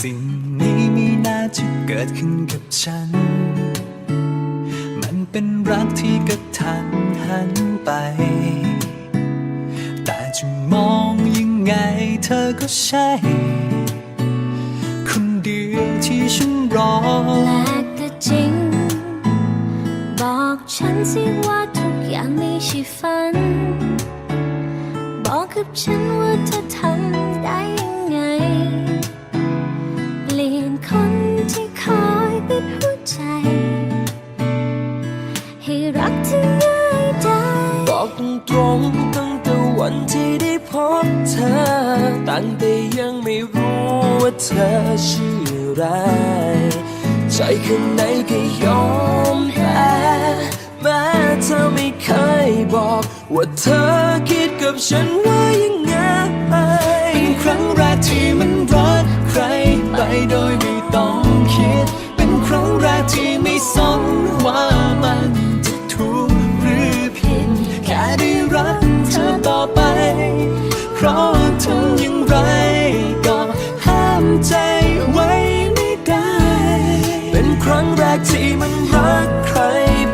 สิ่งนี้มีน้าที่เกิดขึ้นกับฉัน มันเป็นรักที่กะทันหันไป แต่จะมองยังไงเธอก็ใช่ คนเดียวที่ฉันรอ สิว่าทุกอย่างไม่ใช่ฝัน บอกกับฉันว่าเธอทำได้ยังไง เปลี่ยนคนที่คอยปิดหัวใจ ให้รักที่ง่ายได้บอกตรงๆตั้งแต่วันที่ได้พบเธอ ตั้งแต่ยังไม่รู้ว่าเธอชื่ออะไร ใจข้างในก็ยอม ว่าเธอคิดกับฉันว่ายังไงเป็นครั้งแรกที่มันรักใครไปโดยไม่ต้องคิด เป็นครั้งแรกที่ไม่สนว่ามันจะถูกหรือผิดแค่ได้รักเธอต่อไป เพราะทำอย่างไรก็ห้ามใจไว้ไม่ได้ เป็นครั้งแรกที่มันรักใคร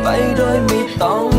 ไปโดยไม่ต้อง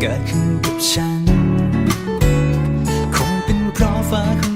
เกิดขึ้นกับฉัน คงเป็นเพราะฟ้า